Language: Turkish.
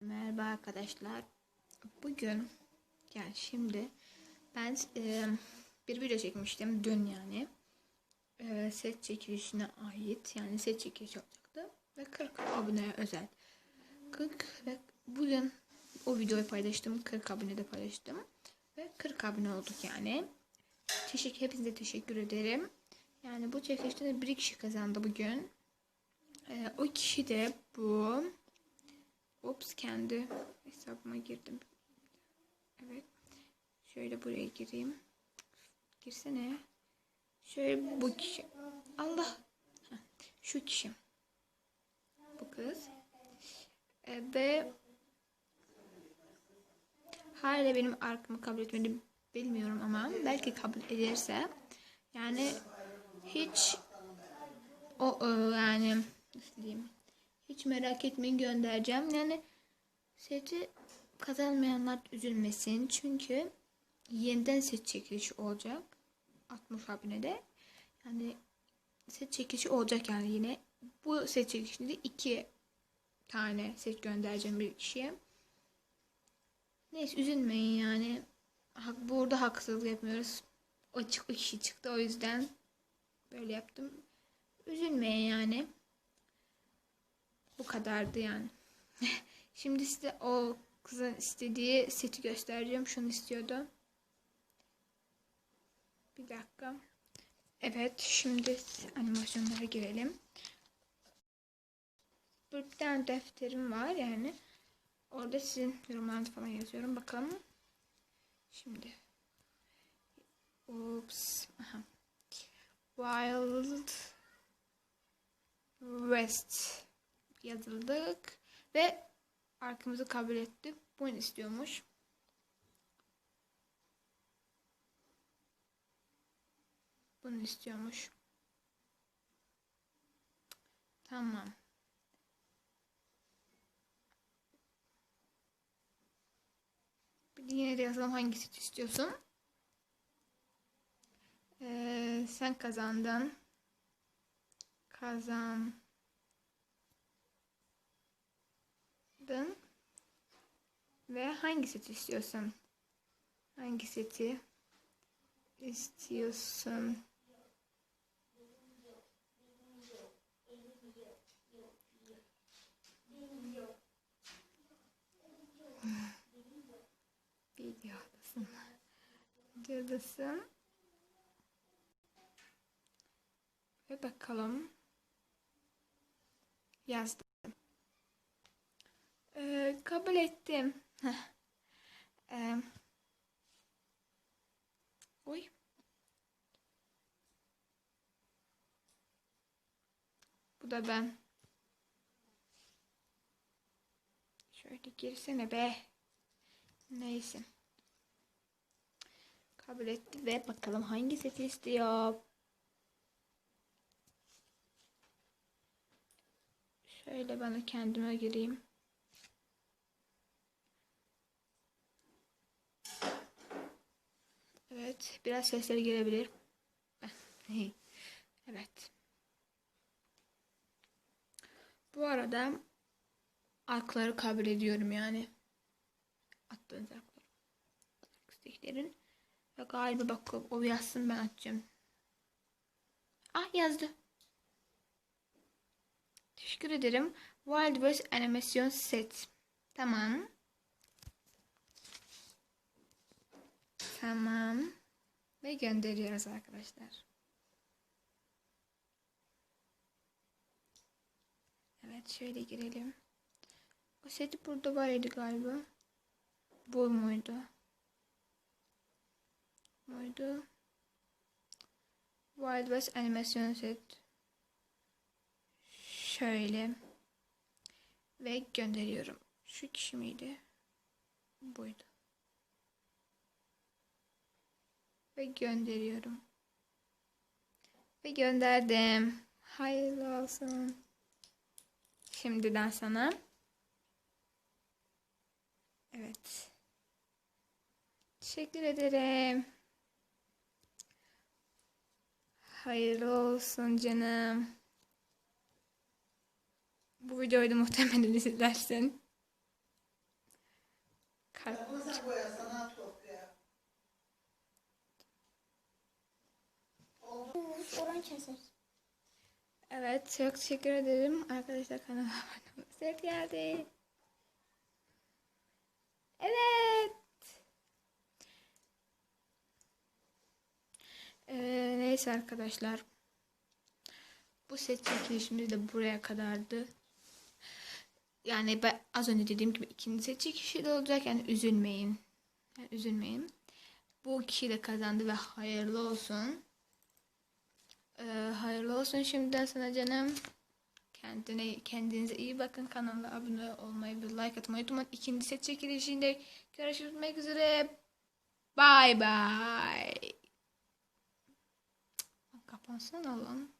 Merhaba arkadaşlar. Bugün yani şimdi ben e, bir video çekmiştim dün yani. E, set çekilişine ait yani set çekilişi olacaktı ve 40 aboneye özel. 40 ve bugün o videoyu paylaştım. 40 abonede paylaştım. Ve 40 abone olduk yani. Teşekkür, hepinize teşekkür ederim. Yani bu çekilişte de bir kişi kazandı bugün. E, o kişi de bu Ops kendi hesabıma girdim. Evet. Şöyle buraya gireyim. Girsene. Şöyle bu kişi. Allah. Şu kişi. Bu kız. E, ve hala benim arkamı kabul etmedi bilmiyorum ama belki kabul ederse yani hiç o e, yani nasıl diyeyim hiç merak etmeyin göndereceğim. Yani seti kazanmayanlar üzülmesin. Çünkü yeniden set çekilişi olacak. 60 abonede. Yani set çekilişi olacak yani yine. Bu set çekilişinde iki tane set göndereceğim bir kişiye. Neyse üzülmeyin yani. Hak, burada haksızlık yapmıyoruz. O, çık, o kişi çıktı o yüzden böyle yaptım. Üzülmeyin yani. Bu kadardı yani. Şimdi size o kızın istediği seti göstereceğim. Şunu istiyordu. Bir dakika. Evet şimdi animasyonlara girelim. Burada bir tane defterim var yani. Orada sizin yorumlarınızı falan yazıyorum. Bakalım. Şimdi. Oops. Aha. Wild West yazıldık ve arkamızı kabul etti. Bunu istiyormuş. Bunu istiyormuş. Tamam. Yine de yazalım hangisini istiyorsun. Ee, sen kazandın. Kazan. Aldın ve hangi seti istiyorsun? Hangi seti istiyorsun? Videodasın. Videodasın. Ve bakalım. Yazdım. Ee, kabul ettim. ee, oy. Bu da ben. Şöyle girsene be. Neyse. Kabul etti ve bakalım hangi seti istiyor. Şöyle bana kendime gireyim. Evet. Biraz sesleri gelebilir. evet. Bu arada arkları kabul ediyorum yani. Attığınız arkları. İsteklerin. Ve galiba bak o yazsın ben atacağım. Ah yazdı. Teşekkür ederim. Wild West animasyon set. Tamam. Tamam. Ve gönderiyoruz arkadaşlar. Evet şöyle girelim. O seti burada var idi galiba. Bu muydu? Muydu? Wild West animasyon set. Şöyle. Ve gönderiyorum. Şu kişi miydi? Buydu. Ve gönderiyorum. Ve gönderdim. Hayırlı olsun. Şimdiden sana. Evet. Teşekkür ederim. Hayırlı olsun canım. Bu videoyu da muhtemelen izlersin. Kalp. Bunu sen boya sana topluyor. Oran. Evet çok teşekkür ederim. Arkadaşlar kanala abone olmayı Set geldi. Evet. Ee, neyse arkadaşlar. Bu set çekilişimiz de buraya kadardı. Yani ben az önce dediğim gibi ikinci set çekişi de olacak. Yani üzülmeyin. Yani üzülmeyin. Bu kişi de kazandı ve hayırlı olsun. Ee, hayırlı olsun şimdiden sana canım. Kendine, kendinize iyi bakın. Kanala abone olmayı ve like atmayı unutmayın. İkinci set çekilişinde görüşmek üzere. Bye bye. Kapansana lan.